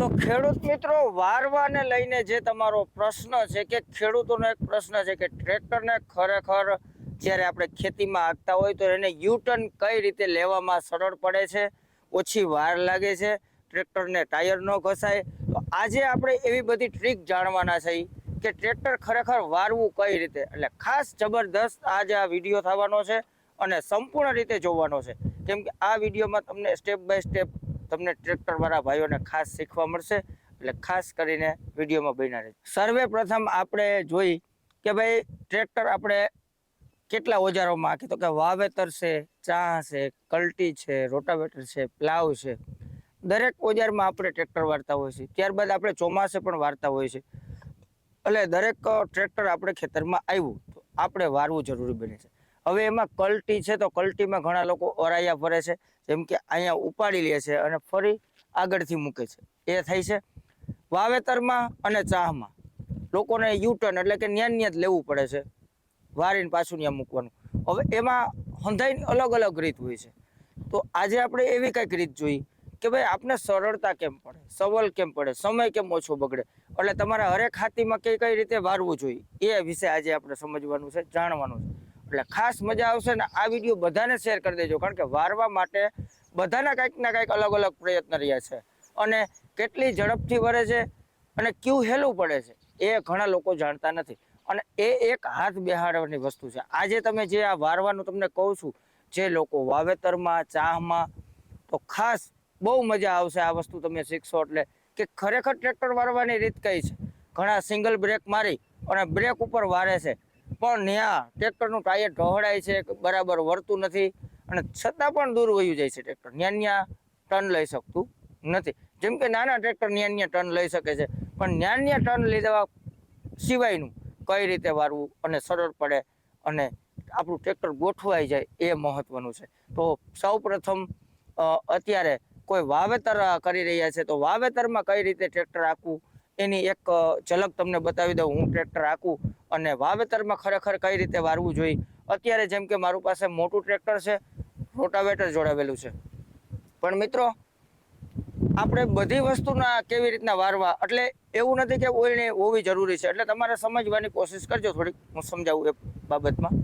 તો ખેડૂત મિત્રો, વારવાને લઈને જે તમારો પ્રશ્ન છે કે ખેડૂતોનો એક પ્રશ્ન છે કે ટ્રેક્ટરને ખરેખર જ્યારે આપણે ખેતીમાં હાંકતા હોય તો એને યુટર્ન કઈ રીતે લેવામાં સરળ પડે છે? ઓછી વાર લાગે છે? ટ્રેક્ટરને ટાયર ન ઘસાય? તો આજે આપણે એવી બધી ટ્રીક જાણવાના છે કે ટ્રેક્ટર ખરેખર વારવું કઈ રીતે? એટલે ખાસ જબરદસ્ત આજે આ વીડિયો થવાનો છે અને સંપૂર્ણ રીતે જોવાનો છે. કેમ કે આ વિડીયોમાં તમને સ્ટેપ બાય સ્ટેપ તમને ટ્રેક્ટરવાળા ભાઈઓને ખાસ શીખવા મળશે. એટલે ખાસ કરીને વિડીયોમાં બન્યા રહે સર્વે પ્રથમ આપણે જોઈ કે ભાઈ ટ્રેક્ટર આપણે કેટલા ઓજારોમાં આખી, તો કે વાવેતર છે, ચા છે, કલ્ટી છે, રોટાવેટર છે, પ્લાવ છે. દરેક ઓજારમાં આપણે ટ્રેક્ટર વારતા હોય છે. ત્યારબાદ આપણે ચોમાસે પણ વાર્તા હોય છે. એટલે દરેક ટ્રેક્ટર આપણે ખેતરમાં આવ્યું. તો આપણે વારવું જરૂરી બને છે. હવે એમાં કલ્ટી છે તો કલ્ટીમાં ઘણા લોકો ઓરાયા ફરે છે. જેમ કે અહીંયા ઉપાડી લે છે અને ફરી આગળથી મૂકે છે. એ થાય છે વાવેતરમાં અને ચાહમાં. લોકોને યુટર્ન એટલે કે ન્યાન ન્યા જ લેવું પડે છે. વારીને પાછું ત્યાં મૂકવાનું. હવે એમાં હંધાઈની અલગ અલગ રીત હોય છે. તો આજે આપણે એવી કંઈક રીત જોઈ કે ભાઈ આપને સરળતા કેમ પડે? સવલ કેમ પડે? સમય કેમ ઓછો બગડે? એટલે તમારે હરેક હાથીમાં કઈ કઈ રીતે વારવું જોઈએ? એ વિશે આજે આપણે સમજવાનું છે, જાણવાનું છે. એટલે ખાસ મજા આવશે ને આ વીડિયો બધાને શેર કરી દેજો, કારણ કે વારવા માટે બધાના કંઈક ના કંઈક અલગ અલગ પ્રયત્ન રહ્યા છે. અને કેટલી ઝડપથી વરે છે અને ક્યું હેલું પડે છે, એ ઘણા લોકો જાણતા નથી. અને એ એક હાથ બેહાડવાની વસ્તુ છે. આજે તમે જે આ વારવાનું તમને કહું છું, જે લોકો વાવેતરમાં, ચાહમાં, તો ખાસ બહુ મજા આવશે આ વસ્તુ તમે શીખશો એટલે કે ખરેખર ટ્રેક્ટર વારવાની રીત કઈ છે? ઘણા સિંગલ બ્રેક મારી અને બ્રેક ઉપર વારે છે. પણ ત્યાં ટ્રેક્ટરનું ટાયર ઢોળાય છે, બરાબર વળતું નથી અને છતાં પણ દૂર વયું જાય છે ટ્રેક્ટર. ન્યા ન્યા ટર્ન લઈ શકતું નથી. જેમ કે નાના ટ્રેક્ટર ન્યા ન્યા ટર્ન લઈ શકે છે, પણ ન્યા ન્યા ટર્ન લીધા સિવાયનું કઈ રીતે વારવું અને સરળ પડે અને આપણું ટ્રેક્ટર ગોઠવાઈ જાય એ મહત્વનું છે. તો સૌ પ્રથમ અત્યારે કોઈ વાવેતર કરી રહ્યા છે, તો વાવેતરમાં કઈ રીતે ટ્રેક્ટર આખવું એની એક ઝલક તમને બતાવી દઉં, હું ટ્રેક્ટર આખું અને વાવેતરમાં ખરેખર કઈ રીતે વારવું જોઈએ. અત્યારે જેમ કે મારું પાસે મોટું ટ્રેક્ટર છે, રોટાવેટર જોડાવેલું છે. પણ મિત્રો, આપણે બધી વસ્તુના કેવી રીતના વારવા? એટલે એવું નથી કે ઓળણી હોવી જરૂરી છે. એટલે તમારે સમજવાની કોશિશ કરજો થોડીક, હું સમજાવું એ બાબતમાં.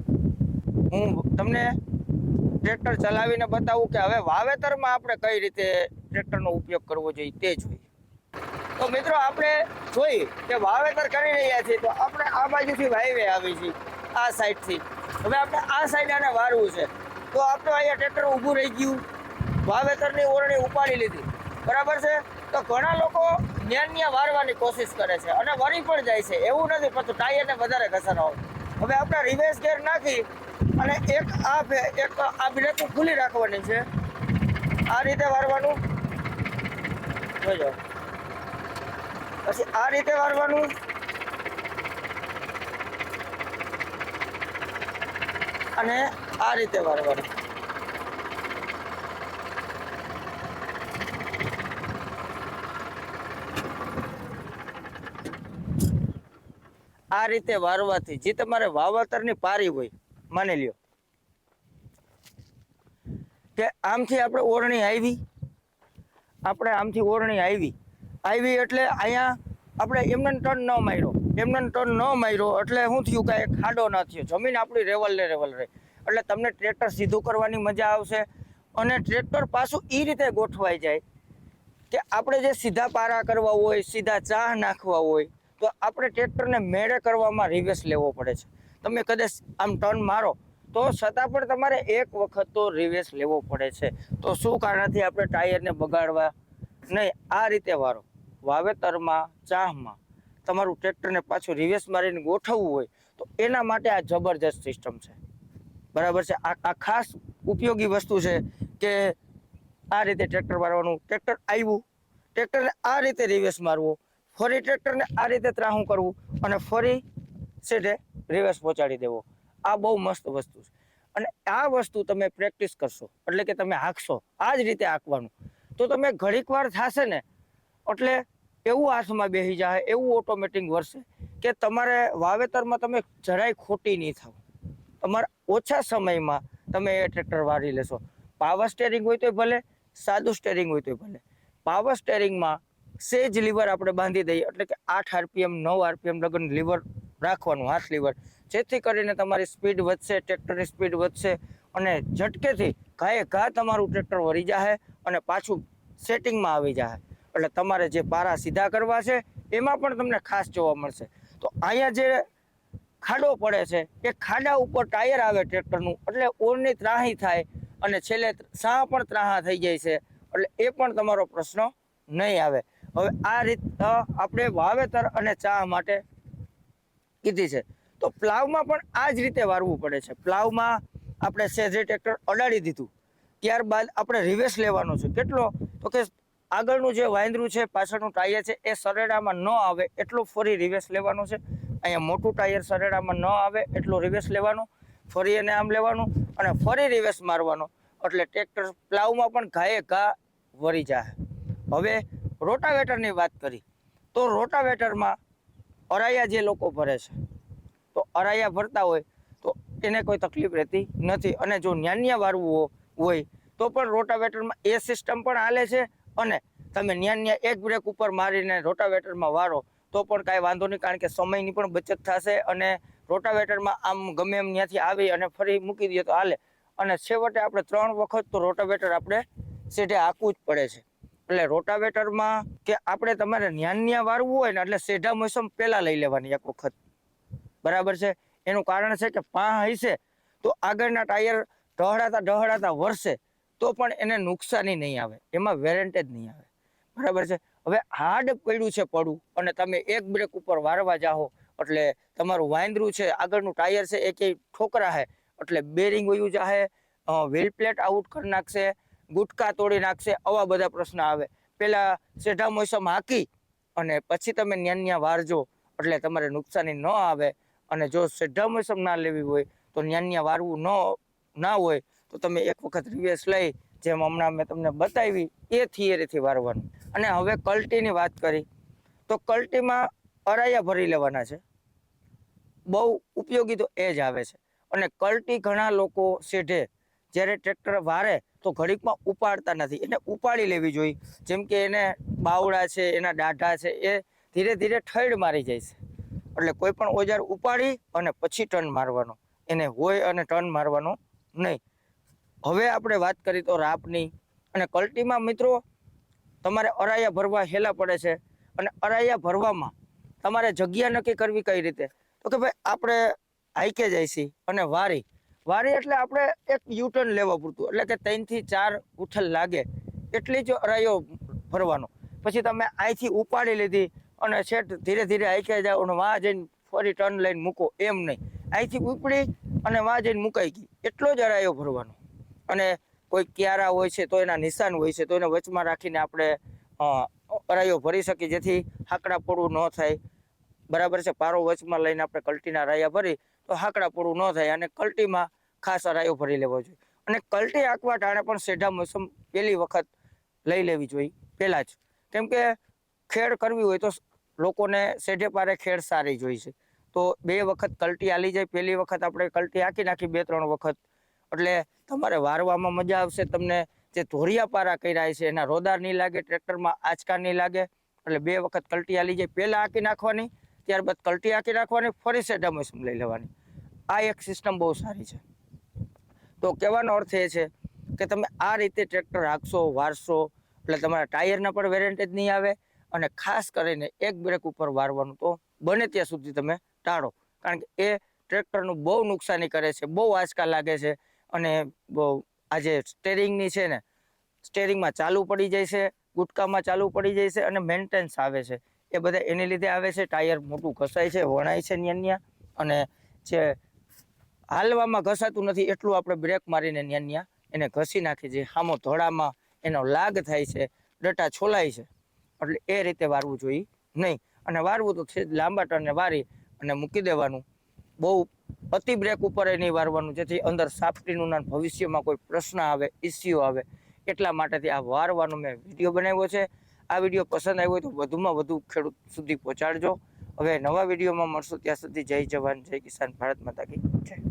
હું તમને ટ્રેક્ટર ચલાવીને બતાવું કે હવે વાવેતરમાં આપણે કઈ રીતે ટ્રેક્ટરનો ઉપયોગ કરવો જોઈએ તે જોઈએ. તો મિત્રો આપણે જોઈ કે વાવેતર કરી રહ્યા છીએ તો આપણે આ બાજુથી હાઈવે આવી છીએ આ સાઈડથી. હવે આપણે આ સાઈડ આને વારવું છે. તો આપણે અહીંયા ટ્રેક્ટર ઊભું રહી ગયું. વાવેતરની ઓરણી ઉપાડી લીધી. બરાબર છે? તો ઘણા લોકો ન્યાન્યા વારવાની કોશિશ કરે છે અને વરી પણ જાય છે. એવું નથી, પણ ટાયરને વધારે ઘસારો હોય. હવે આપણે રિવેસ ગેર નાખી અને એક આ એક આ બ્રેક ખુલ્લી રાખવાની છે. આ રીતે વારવાનું. જોજો પછી આ રીતે વારવાનું. અને આ રીતે વારવાનું. આ રીતે વારવાથી જે તમારે વાવતરની પારી હોય, માની લ્યો. કે આમથી આપણે ઓરણી આવી, આપણે આમથી ઓરણી આવી આવી એટલે અહીંયા આપણે એમને ટર્ન ન માર્યો. એમને ટર્ન ન માર્યો એટલે શું થયું કે ખાડો ન થયો. જમીન આપણી રેવલ ને રેવલ રહે. એટલે તમને ટ્રેક્ટર સીધું કરવાની મજા આવશે અને ટ્રેક્ટર પાછું એ રીતે ગોઠવાઈ જાય કે આપણે જે સીધા પારા કરવા હોય, સીધા ચાહ નાખવા હોય, તો આપણે ટ્રેક્ટરને મેળે કરવામાં રિવેસ લેવો પડે છે. તમે કદાચ આમ ટર્ન મારો, તો છતાં પણ તમારે એક વખત તો રિવેસ લેવો પડે છે. તો શું કારણથી આપણે ટાયરને બગાડવા? નહીં, આ રીતે વારો. વાવેતરમાં, ચાહમાં તમારું ટ્રેક્ટરને પાછું રિવેસ મારીને ગોઠવવું હોય તો એના માટે આ જબરજસ્ત સિસ્ટમ છે. બરાબર છે? આ આ ખાસ ઉપયોગી વસ્તુ છે કે આ રીતે ટ્રેક્ટર મારવાનું ટ્રેક્ટર આવ્યું ટ્રેક્ટરને આ રીતે રિવેસ મારવો. ફરી ટ્રેક્ટરને આ રીતે ત્રાહું કરવું અને ફરી સીધે રિવેસ પહોંચાડી દેવો. આ બહુ મસ્ત વસ્તુ છે. અને આ વસ્તુ તમે પ્રેક્ટિસ કરશો. એટલે કે તમે હાંકશો. આ જ રીતે હાંકવાનું. તો તમે ઘડીક વાર થશે ને એટલે એવું હાથમાં બેસી જાય એવું ઓટોમેટિક વરસે કે તમારે વાવેતરમાં તમે જરાય ખોટી નહીં થાવ. તમારા ઓછા સમયમાં તમે એ ટ્રેક્ટર વારી લેશો. પાવર સ્ટેરિંગ હોય તોય ભલે, સાદું સ્ટેરિંગ હોય તોય ભલે. પાવર સ્ટેરિંગમાં સેજ લીવર આપણે બાંધી દઈએ, એટલે કે આઠ આરપીએમ, નવ આરપીએમ લગન લીવર રાખવાનું, હાથ લીવર. જેથી કરીને તમારી સ્પીડ વધશે ટ્રેક્ટરની સ્પીડ વધશે અને ઝટકેથી ઘાએ ઘા તમારું ટ્રેક્ટર વળી જાય અને પાછું સેટિંગમાં આવી જાય એટલે તમારે જે પારા સીધા કરવા છે, એમાં પણ તમને ખાસ જોવા મળશે. તો અહીંયા જે ખાડો પડે છે, એ ખાડા ઉપર ટાયર આવે ટ્રેક્ટરનું, એટલે ઓરની ત્રાહી થાય અને છેલ્લે સાહ પણ ત્રાહા થઈ જાય છે. એટલે એ પણ તમારો પ્રશ્ન નહીં આવે. હવે આ રીત આપણે વાવેતર અને ચા માટે કીધી છે. તો પ્લાવમાં પણ આ જ રીતે વારવું પડે છે. પ્લાવમાં આપણે સેજે ટ્રેક્ટર અડાડી દીધું. ત્યારબાદ આપણે રિવેસ લેવાનો છે. કેટલો? તો કે આગળનું જે વાંદરું છે, પાછળનું ટાયર છે, એ સરેડામાં ન આવે એટલું ફરી રિવેસ લેવાનું છે. અહીંયા મોટું ટાયર સરેડામાં ન આવે એટલું રિવેસ લેવાનું, ફરી એને આમ લેવાનું અને ફરી રિવેસ મારવાનો. એટલે ટ્રેક્ટર પ્લાવમાં પણ ઘાએ ઘા વળી જાય હવે રોટાવેટરની વાત કરી, તો રોટાવેટરમાં અરાયા જે લોકો ભરે છે, તો અરાયા ભરતા હોય તો એને કોઈ તકલીફ રહેતી નથી. અને જો ન્યાન્યા વાળવું હોય તો પણ રોટાવેટરમાં એ સિસ્ટમ પણ હાલે છે અને તમે ન્યાન્યા એક બ્રેક ઉપર મારીને રોટાવેટરમાં વારો, તો પણ કાંઈ વાંધો નહીં, કારણ કે સમયની પણ બચત થશે અને રોટાવેટરમાં આમ ગમે એમ ત્યાંથી આવી અને ફરી મૂકી દઈએ તો હાલે. અને છેવટે આપણે ત્રણ વખત તો રોટાવેટર આપણે સેઢે હાંકવું જ પડે છે. એટલે રોટાવેટરમાં કે આપણે તમારે ન્યાન્યા વારવું હોય ને એટલે સેઢા મોસમ પહેલાં લઈ લેવાની એક વખત. બરાબર છે? એનું કારણ છે કે પા હશે તો આગળના ટાયર ઢહડાતા ઢહડાતા વરસે. તો પણ એને નુકસાની નહીં આવે. એમાં વેરેન્ટેજ નહીં આવે. બરાબર છે? હવે હાર્ડ પડ્યું છે પડવું અને તમે એક બ્રેક ઉપર વારવા જાઓ એટલે તમારું વાંદરું છે, આગળનું ટાયર છે, એ ક્યાંય ઠોકરા છે એટલે બેરિંગ વયું જાહે વ્હીલ પ્લેટ આઉટ કરી નાખશે, ગુટકા તોડી નાખશે, આવા બધા પ્રશ્ન આવે. પહેલાં સેઢા મોસમ હાકી અને પછી તમે ન્યાન્યા વારજો એટલે તમારે નુકસાની ન આવે. અને જો સેઢા મોસમ ના લેવી હોય તો ન્યાન્યા વારવું ન, ના હોય તો તમે એક વખત રિવેસ લઈ, જેમ હમણાં મેં તમને બતાવી, એ થિયરીથી વારવાનું. અને હવે કલ્ટીની વાત કરી, તો કલ્ટીમાં અરાયા ભરી લેવાના છે. બહુ ઉપયોગી તો એ જ આવે છે. અને કલ્ટી ઘણા લોકો શેઢે જ્યારે ટ્રેક્ટર વારે, તો ઘડીકમાં ઉપાડતા નથી. એને ઉપાડી લેવી જોઈએ. જેમ કે એને બાવડા છે, એના દાઢા છે, એ ધીરે ધીરે ઠેડ મારી જાય છે. એટલે કોઈ પણ ઓજાર ઉપાડી અને પછી ટર્ન મારવાનો. એને હોય અને ટર્ન મારવાનો નહીં. હવે આપણે વાત કરી તો રાપની. અને કલ્ટીમાં મિત્રો, તમારે અરાયા ભરવા હેલા પડે છે. અને અરાયા ભરવામાં તમારે જગ્યા નક્કી કરવી કઈ રીતે? તો કે ભાઈ, આપણે હાઈકે છીએ અને વારી. વારી એટલે આપણે એક યુટર્ન લેવા પૂરતું. એટલે કે ત્રણથી ચાર ઉથલ લાગે એટલી જ અરાયો ભરવાનો. પછી તમે અહીંથી ઉપાડી લીધી અને છેટ ધીરે ધીરે હાઈકે જાઓ અને વાં જઈને ફરી ટર્ન લઈને મૂકો. એમ નહીં. અહીંથી ઉપડી અને વાં જઈને મુકાઈ ગઈ. એટલો જ અરાયો ભરવાનો. અને કોઈ ક્યારા હોય છે, તો એના નિશાન હોય છે, તો એને વચમાં રાખીને આપણે રાયો ભરી શકીએ, જેથી હાકડા પોળું ન થાય. બરાબર છે? પારો વચમાં લઈને આપણે કલ્ટીના રાયા ભરી, તો હાકડા પોળું ન થાય અને કલ્ટીમાં ખાસ રાયો ભરી લેવો જોઈએ. અને કલ્ટી આંકવા ટાણે પણ સેઢા મોસમ પહેલી વખત લઈ લેવી જોઈએ, પહેલાં જ. કેમ કે ખેડ કરવી હોય તો લોકોને સેઢે પારે ખેડ સારી જોઈ છે. તો બે વખત કલ્ટી આલી જાય, પહેલી વખત આપણે કલ્ટી આંકી નાખી, બે ત્રણ વખત એટલે તમારે વારવામાં મજા આવશે. તમને જે ધોરિયા પારા કર્યા છે, એના રોદાર નહીં લાગે, ટ્રેક્ટરમાં આંચકા નહીં લાગે. એટલે બે વખત કલટી આલી જાય, પહેલાં આંકી નાખવાની, ત્યારબાદ કલટી આંકી નાખવાની, ફરી સેઢા મોસમ લઈ લેવાની. આ એક સિસ્ટમ બહુ સારી છે. તો કહેવાનો અર્થ એ છે કે તમે આ રીતે ટ્રેક્ટર હાંકશો વારશો, એટલે તમારા ટાયરના પણ વેરેન્ટેજ નહીં આવે અને ખાસ કરીને એક બ્રેક ઉપર વારવાનું. તો બને ત્યાં સુધી તમે ટાળો. કારણ કે એ ટ્રેક્ટરનું બહુ નુકસાની કરે છે, બહુ આંચકા લાગે છે. અને આ જે સ્ટેરિંગની છે ને સ્ટેરિંગમાં ચાલુ પડી જાય છે, ગુટકામાં ચાલુ પડી જાય છે અને મેન્ટેન્સ આવે છે. એ બધા એને લીધે આવે છે, ટાયર મોટું ઘસાય છે, વણાય છે ન્યાન્યા અને જે હાલવામાં ઘસાતું નથી એટલું આપણે બ્રેક મારીને ન્યાન્યા એને ઘસી નાખી છે સામો ધોળામાં એનો લાગ થાય છે, ડટા છોલાય છે. એટલે એ રીતે વારવું જોઈએ નહીં. અને વારવું તો લાંબા ટર્ને વારી અને મૂકી દેવાનું. બહુ અતિ બ્રેક ઉપર એની વારવાનું, જેથી અંદર સાફટીનું ના ભવિષ્યમાં કોઈ પ્રશ્ન આવે ઇસ્યુ આવે, એટલા માટેથી આ વારવાનો મેં વીડિયો બનાવ્યો છે. આ વીડિયો પસંદ આવ્યો તો વધુમાં વધુ ખેડૂત સુધી પહોંચાડજો. હવે નવા વિડીયોમાં મળશું. ત્યાં સુધી જય જવાન, જય કિસાન ભારત માતા કી જય.